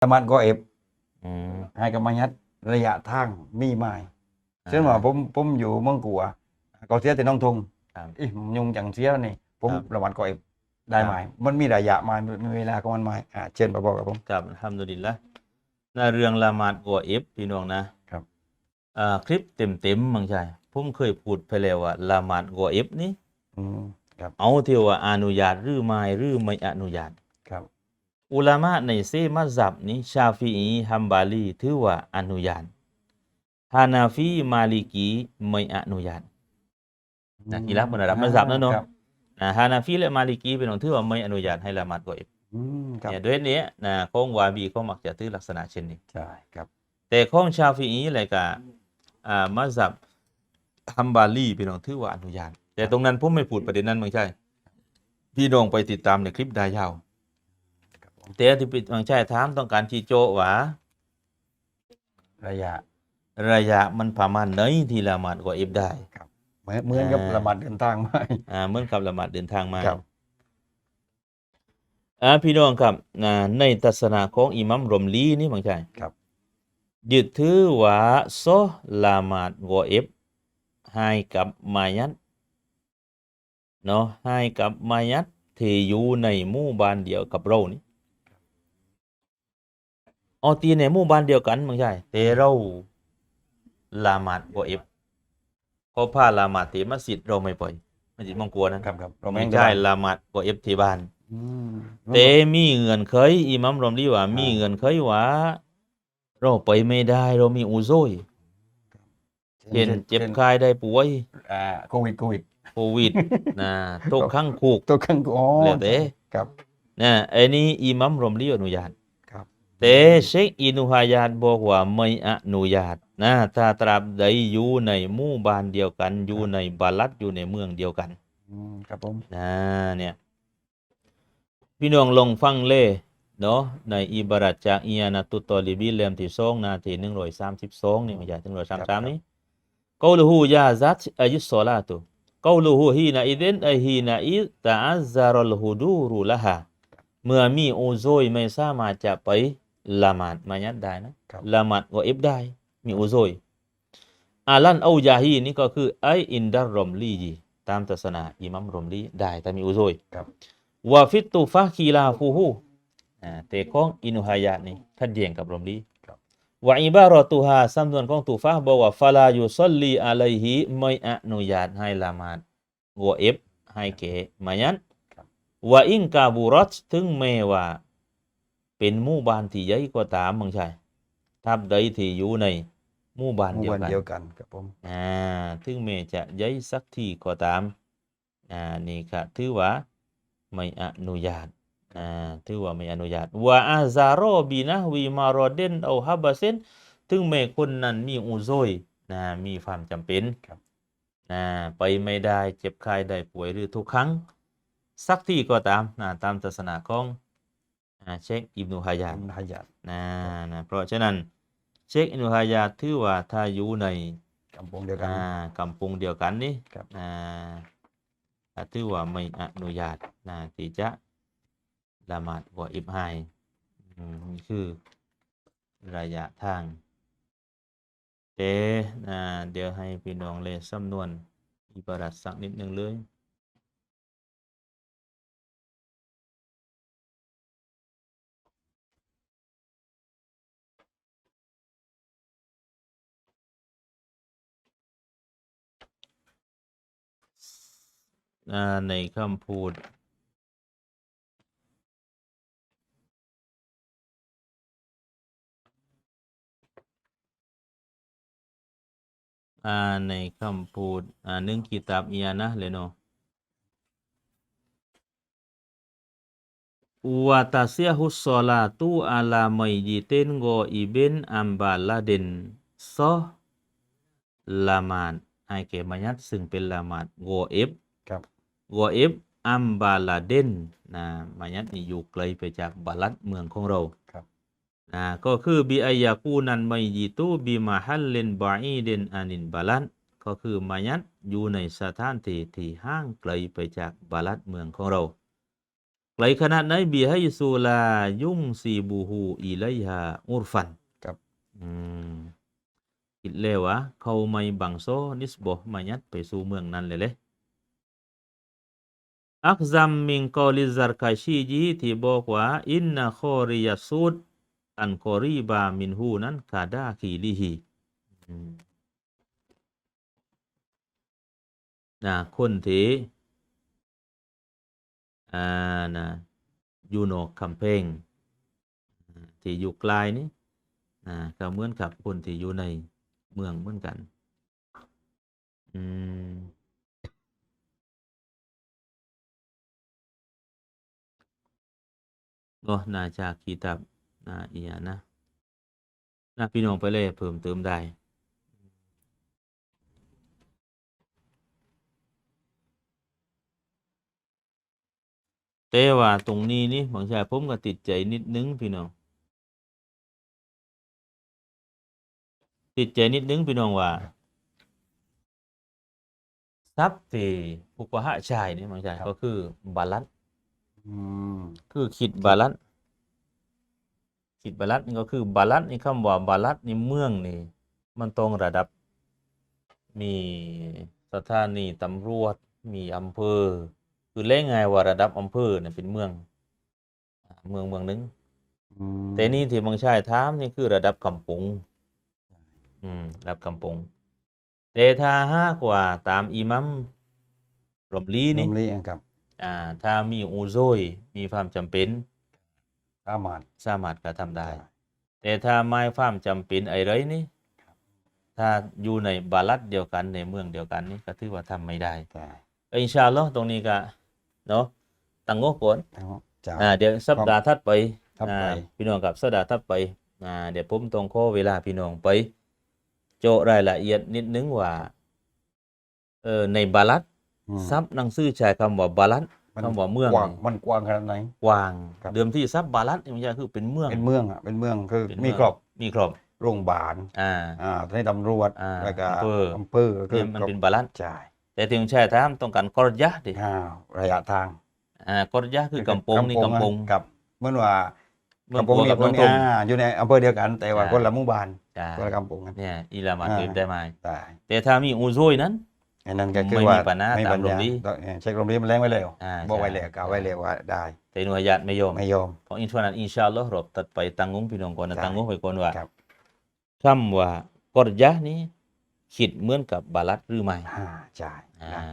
สามารถก็เอฟอืม ให้กับมายัดระยะทางมีไม้เช่นว่าผมผมอยู่เมืองกัวก็เสียแต่น้องทงครับอียุงจังเสียนี่ ผมครับ ระวังก็เอฟได้ไหมมันมีระยะไม้มีเวลาของมันไม้อ่าเช่นมาบอกกับผมครับทำดุลิลละในเรื่องละหมาดกัวเอฟพี่น้องนะครับ อ่าคลิปเต็มๆมังใช่ผมเคยพูดไปแล้วว่าละหมาดกัวเอฟนี่ อืมครับ เอาที่ว่าอนุญาตหรือไม่หรือไม่อนุญาตครับ อุลามะในเซมัซฮับนี้ชาฟีอีฮัมบาลีถือว่าอนุญาตฮานาฟีมาลิกีไม่อนุญาตนะกีฬาบนระดับมัซฮับนะเนาะครับนะฮานาฟีและมาลิกีเป็นของถือว่าไม่อนุญาตให้ละหมาดกัวเอฟอืมครับเนี่ยด้วยนี้นะของวาบีก็มักจะถือลักษณะเช่นนี้ใช่ครับ แต่ของชาฟีอีอะไรกะอ่ามัซฮับฮัมบาลีพี่น้องถือว่าอนุญาตแต่ตรงนั้นผมไม่พูดประเด็นนั้นไม่ใช่พี่น้องไปติดตามในคลิปได้ยาว ครับผมแต่ที่พี่น้องใช่ถามต้องการชี้โจว่าระยะ ระยะมันประมาณไหนที่ละหมาดกว่าเอฟได้เหมือนเหมือนกับอ่าระบัดเดินทางไหมอ่าเหมือนกับละหมาดเดินทางมาครับอ่าพี่น้องครับอ่าในทัศนะของอิหมัมรอมลีนี่บางใจครับยึดถือว่าโซละหมาดกว่าเอฟให้กับมายัดเนาะให้กับมายัดที่อยู่ในหมู่บ้านเดียวกับเรานี่ เอาตีในหมู่บ้านเดียวกันบางใจแต่เราละหมาดกว่าเอฟเพราะผ้าละหมาดที่มัสยิดเราไม่ปล่อยมัสยิดมังกรนะครับครับเราไม่ด้ใช่ละหมาดกว่าเอฟที่บ้านอืมแต่มีเงื่อนไขอิหมัมรอมลีว่า มีเงื่อนไขว่าเราไปไม่ได้เรามีอุโซยเช่นเจ็บไข้ได้ป่วยอ่าโควิดโควิดโควิดนะตกข้างคุกตัวข้างอ๋อแล้วแต่ครับนะไอ้นี้อิหมัมรอมลีอนุญาต ครับแต่เชคอินุฮายาตบอกว่าไม่อนุญาตนะถ้าตราบใดอยู่ในหมู่บ้านเดียวกัน อยู่ในบาลัดอยู่ในเมืองเดียวกันอืมครับผมนะเนี่ย พี่น้องลองฟังเล่เนาะในอิบารัตจากอียานาตุตอลิบีเล่มที่สองนาทีหนึ่งร้อยสามสิบสองนี่ไม่ใช่หนึ่งร้อยสามสามนี้กาลูฮูยาซัตอายุสลาตุกาลูฮูฮีนาอิเดนไอฮีนาอิตาอัซซารลฮูดูรุละฮะเมื่อมีโอโซยไม่สามารถจะไป ละหมาดมายัดได้นะครับละหมาดก็เอฟได้ มีโอโซยอาลันเอายาฮีนี่ก็คือไออินดารรอมลียีตามศาสนาอิหมัมรอมลีได้แต่มีโอโซยครับวาฟิตตุฟะคีลาฟูฮูอ่าแต่ของอินุฮายะนี่ขัดแย้งกับรอมลีครับวะอิบารอตุฮาสำนวนของตุฟะบอกว่าฟาลายุซัลลีอะลัยฮิไม่อนุญาตให้ละหมาดวะเอฟให้แก่มายันครับวะอิงกาบุรัตถึงแม้ว่า เป็นหมู่บ้านที่ใหญ่ก็ตามมึงใช่ทับใดที่อยู่ในหมู่บ้านหมู่เดียวบ้านกันเดียวกันครับผม อ่าถึงแม้จะย้ายสักที่ก็ตามอ่านี่ก็ถือว่าไม่อนุญาตอ่าถือว่าไม่อนุญาตว่าอาซาโรบีนะวีมารอเดนเอาฮับบาเซนถึงแม้คนนั้นมีอุโซยนะมีความจำเป็นครับ นะไปไม่ได้เจ็บไข้ได้ป่วยหรือทุกครั้ง สักที่ก็ตามนะตามศาสนาของ อ่าเชคอิบนุฮายาตอิบนุฮายาตนะนะเพราะฉะนั้นเชคอิบนุฮายาตถือว่าถ้าอยู่ในกำปงเดียวกันอ่ากำปงเดียวกันนี่ครับอ่าอ่าถือว่าไม่อนุญาตนะที่จะละหมาดวอิบไฮอืมนี่คือระยะทางแต่อ่าเดี๋ยวให้พี่น้องเลยสำนวนอิบารัตสักนิดหนึ่งเลย ในคำพูด อ่าในคำพูด อ่าหนึ่งกิตาบเอียนะเลยเนาะวาตาเซียฮุสซลาตูอาลาไมยิเตนโกอีเบนอัมบาลาเดนซอละหมาดให้แก่มัยัดซึ่งเป็นละหมาดโกเอฟครับ วอเอฟอัมบาลาเดนนะมายัดนี่อยู่ไกลไปจากบาลัดเมืองของเราครับนะก็คือบีอายากูนันไมยิตูบีมาฮัลเลนบาอีเดนอานินบาลันก็คือมายัดอยู่ในสถานที่ที่ห่างไกลไปจากบาลัดเมืองของเราไกลขนาดไหนบีให้สูลายุ่งซีบูฮูอีไลฮาอุรฟันครับอืมคิดเลยว่าเขาไม่บังโซนิสบอมายัดไปสู่เมืองนั้นเลยเลย อักซัมมิงกอลิซาร์คาชีจีที่บอกว่าอินนาคอริยาสูดอันคอรีบามินฮูนั้นคาดาคีลิฮีอืมนะคนที่อ่านะยูโนคัมเพงที่อยู่ไกลนี่อ่าก็เหมือนกับคนที่อยู่ในเมืองเหมือนกัน อืม ก็น่าจะคีตับน่าเอียนะน่าพี่น้องไปเลยเพิ่มเติมได้แต่ว่าตรงนี้นี่บางชายผมก็ติดใจนิดนึงพี่น้อง ติดใจนิดนึงพี่น้องว่าทรัพย์ที่อุปหะชายนี่บางชายก็คือบาลันซ์ อืมคือคิดบาลันซ์คิดบาลันซ์นี่ก็คือบาลันซ์นี่คำว่าบาลันซ์นี่เมืองนี่ มันตรงระดับ มีสถานีตำรวจมีอำเภอ คือเล่งไงว่าระดับอำเภอเนี่ยเป็นเมืองอ่าเมืองเมืองหนึงอืมแต่นี่ที่บางชายถามนี่คือระดับกำปงอืมระดับกำปงแต่ถ้าหากว่าตามอิหมัมรอมลีนี่นี่นี่ครับ อ่าถ้ามีอูโซยมีความจำเป็นสามารถ สามารถกระทำได้ใช่แต่ถ้าไม่ความจำเป็นอะไรนี่ถ้าอยู่ในบาลัดเดียวกันในเมืองเดียวกันนี่ก็ถือว่าทำไม่ได้ใช่ก็อินชาอัลลอฮ์ตรงนี้ก็เนาะตั้งงบก่อนทั้งจ้าอ่าเดี๋ยวสัปดาห์ถัดไปถัดไป อ่าพี่น้องกับสัปดาห์ถัดไปอ่าเดี๋ยวผมต้องขอเวลาพี่น้องไป โจรายละเอียดนิดนึงว่าเออในบาลัดอืม ซับหนังสือใช้คำว่าบาลัดมันคำว่าเมืองกว้างนี่มันกว้างขนาดไหนกว้างครับเดิมที่ซับบาลัดนี่มันจะคือเป็นเมืองเป็นเมืองอะเป็นเมืองคือเป็นมีเองครอบมีครอบโรงพยาบาลอ่าอ่าให้ตำรวจอ่าแล้วก็อำเภออำเภอก็คืเนี่อยมันครบเป็นบาลัดใช่แต่ที่ผมแช่ถามต้องการกอรยะดิอ่าระยะทางอ่ากอรยะคือกำปงนี่กำปงอะกับเหมื่อนว่าเมืองกำปงปัวนี่กับคเมือนงตอ่งาอยู่ในอำเภอเดียวกัน แต่ว่าอ่าคนละหมู่บ้านจ้าคนละกำปงกันเนี่ยอิลามาอ่าเกิดได้ไหมได้แต่ถ้ามีอูโซยนั้น อันนั้นก็คือไม่มีว่าปัญหาไม่ตามปัญโรงญาเรียนเนี่ยเช็คโรงเรียนมันแรงไว้แล้วอ่าบอกไว้ใช่แล้วกล่าวไว้แล้วว่าได้แต่หน่วยญาติไม่ยอมไม่ยอมของอินทวานันอินชาอัลลอฮ์รบตัดไปตั้งงงพี่น้องก่อนนะใช่ตั้งงงไปก่อนว่าครับคำว่ากอรยะนี้คิดเหมือนกับบาลัดหรือไม่อ่าใช่อ่านะ